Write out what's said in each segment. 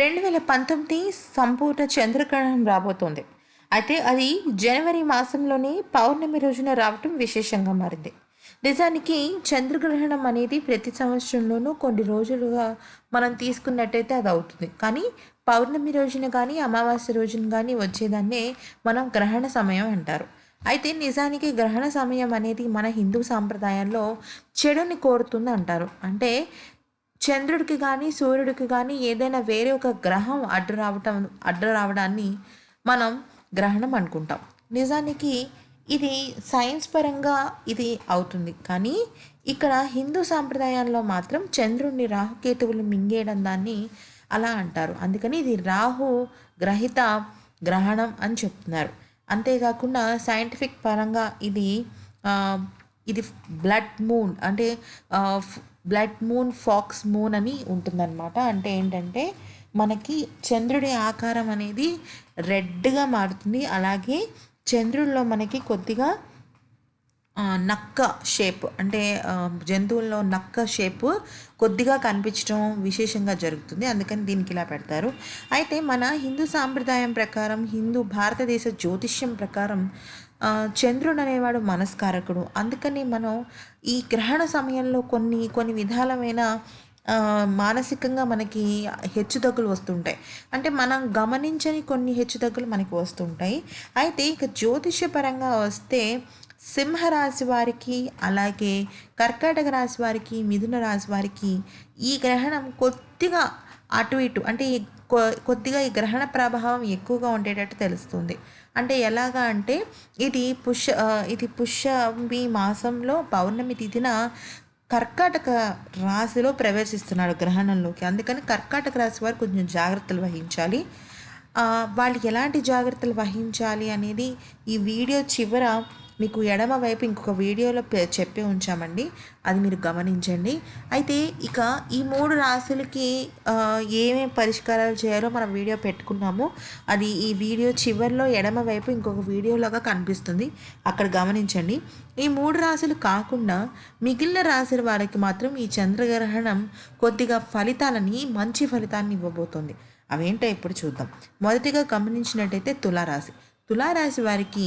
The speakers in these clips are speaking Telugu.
రెండు వేల పంతొమ్మిది సంపూర్ణ చంద్రగ్రహణం రాబోతోంది. అయితే అది జనవరి మాసంలోనే పౌర్ణమి రోజున రావటం విశేషంగా మారింది. నిజానికి చంద్రగ్రహణం అనేది ప్రతి సంవత్సరంలోనూ కొన్ని రోజులుగా మనం తీసుకున్నట్టయితే అది అవుతుంది. కానీ పౌర్ణమి రోజున కానీ అమావాస్య రోజున కానీ వచ్చేదాన్నే మనం గ్రహణ సమయం అంటారు. అయితే నిజానికి గ్రహణ సమయం అనేది మన హిందూ సాంప్రదాయంలో చెడుని కోరుతుంది అంటారు. అంటే చంద్రుడికి కానీ సూర్యుడికి కానీ ఏదైనా వేరే ఒక గ్రహం అడ్డు రావటం అడ్డు రావడాన్ని మనం గ్రహణం అనుకుంటాం. నిజానికి ఇది సైన్స్ పరంగా ఇది అవుతుంది. కానీ ఇక్కడ హిందూ సాంప్రదాయాల్లో మాత్రం చంద్రుడిని రాహుకేతువులు మింగేయడం దాన్ని అలా అంటారు. అందుకని ఇది రాహు గ్రహిత గ్రహణం అని చెప్తున్నారు. అంతేకాకుండా సైంటిఫిక్ పరంగా ఇది ఇది బ్లడ్ మూన్ అంటే బ్లడ్ మూన్ ఫాక్స్ మూన్ అని ఉంటుందన్నమాట. అంటే ఏంటంటే మనకి చంద్రుడి ఆకారం అనేది రెడ్గా మారుతుంది. అలాగే చంద్రుల్లో మనకి కొద్దిగా నక్క షేప్ అంటే జంతువుల్లో నక్క షేప్ కొద్దిగా కనిపించడం విశేషంగా జరుగుతుంది. అందుకని దీనికి ఇలా పెడతారు. అయితే మన హిందూ సాంప్రదాయం ప్రకారం హిందూ భారతదేశ జ్యోతిష్యం ప్రకారం చంద్రుడు అనేవాడు మనస్కారకుడు. అందుకని మనం ఈ గ్రహణ సమయంలో కొన్ని కొన్ని విధాలమైన మానసికంగా మనకి హెచ్చుతగ్గులు వస్తుంటాయి. అంటే మనం గమనించని కొన్ని హెచ్చుతగ్గులు మనకి వస్తుంటాయి. అయితే ఇక జ్యోతిష్యపరంగా వస్తే సింహరాశి వారికి అలాగే కర్కాటక రాశి వారికి మిథున రాశి వారికి ఈ గ్రహణం కొద్దిగా అటు ఇటు అంటే కొద్దిగా ఈ గ్రహణ ప్రభావం ఎక్కువగా ఉండేటట్టు తెలుస్తుంది. అంటే ఎలాగా అంటే ఇది పుష్ ఇది పుష్యమి మాసంలో పౌర్ణమి తిథిన కర్కాటక రాశిలో ప్రవేశిస్తున్నాడు గ్రహణంలోకి. అందుకని కర్కాటక రాశి వారు కొంచెం జాగ్రత్తలు వహించాలి. వాళ్ళు ఎలాంటి జాగ్రత్తలు వహించాలి అనేది ఈ వీడియో చివర మీకు ఎడమ వైపు ఇంకొక వీడియోలో చెప్పి ఉంచామండి. అది మీరు గమనించండి. అయితే ఇక ఈ మూడు రాశులకి ఏమేమి పరిష్కారాలు చేయాలో మనం వీడియో పెట్టుకున్నాము. అది ఈ వీడియో చివరిలో ఎడమ వైపు ఇంకొక వీడియోలాగా కనిపిస్తుంది. అక్కడ గమనించండి. ఈ మూడు రాశులు కాకుండా మిగిలిన రాశుల వారికి మాత్రం ఈ చంద్రగ్రహణం కొద్దిగా ఫలితాలని మంచి ఫలితాన్ని ఇవ్వబోతోంది. అవేంటో ఇప్పుడు చూద్దాం. మొదటిగా గమనించినట్టయితే తులారాశి. తులారాశి వారికి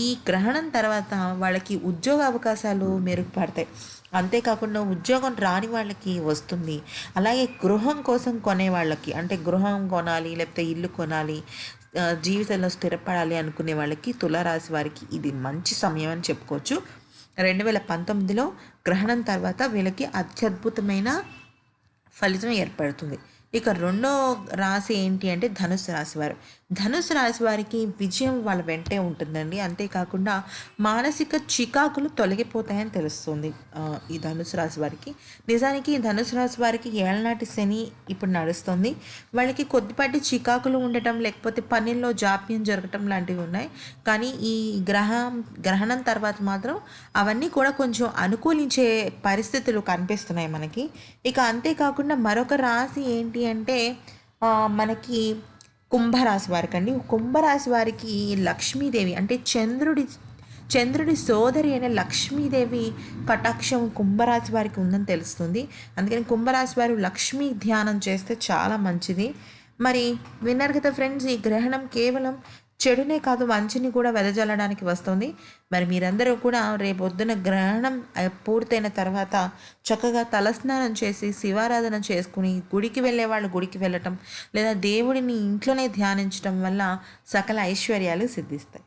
ఈ గ్రహణం తర్వాత వాళ్ళకి ఉద్యోగ అవకాశాలు మెరుగుపడతాయి. అంతేకాకుండా ఉద్యోగం రాని వాళ్ళకి వస్తుంది. అలాగే గృహం కోసం కొనే వాళ్ళకి అంటే గృహం కొనాలి లేకపోతే ఇల్లు కొనాలి జీవితంలో స్థిరపడాలి అనుకునే వాళ్ళకి తులారాశి వారికి ఇది మంచి సమయం అని చెప్పుకోవచ్చు. రెండు వేల పంతొమ్మిదిలో గ్రహణం తర్వాత వీళ్ళకి అత్యద్భుతమైన ఫలితం ఏర్పడుతుంది. ఇక రెండో రాశి ఏంటి అంటే ధనుసు రాశి వారు. ధనుసు రాశి వారికి విజయం వాళ్ళ వెంటే ఉంటుందండి. అంతేకాకుండా మానసిక చికాకులు తొలగిపోతాయని తెలుస్తుంది. ఈ ధనుసు రాశి వారికి. నిజానికి ఈ ధనుసు రాశి వారికి ఏళ్ళనాటి శని ఇప్పుడు నడుస్తుంది. వాళ్ళకి కొద్దిపాటి చికాకులు ఉండటం లేకపోతే పనుల్లో జాప్యం జరగటం లాంటివి ఉన్నాయి. కానీ ఈ గ్రహం గ్రహణం తర్వాత మాత్రం అవన్నీ కూడా కొంచెం అనుకూలించే పరిస్థితులు కనిపిస్తున్నాయి మనకి. ఇక అంతేకాకుండా మరొక రాశి ఏంటి అంటే మనకి కుంభరాశి వారికి అండి కుంభరాశి వారికి లక్ష్మీదేవి అంటే చంద్రుడి చంద్రుడి సోదరి అయిన లక్ష్మీదేవి కటాక్షం కుంభరాశి వారికి ఉందని తెలుస్తుంది. అందుకని కుంభరాశి వారు లక్ష్మీ ధ్యానం చేస్తే చాలా మంచిది. మరి విన్నారు కదా ఫ్రెండ్స్ ఈ గ్రహణం కేవలం చెడునే కాదు మంచిని కూడా వెదజల్లడానికి వస్తుంది. మరి మీరందరూ కూడా రేపొద్దున గ్రహణం పూర్తయిన తర్వాత చక్కగా తలస్నానం చేసి శివారాధన చేసుకుని గుడికి వెళ్ళే వాళ్ళు గుడికి వెళ్ళటం లేదా దేవుడిని ఇంట్లోనే ధ్యానించటం వల్ల సకల ఐశ్వర్యాలు సిద్ధిస్తాయి.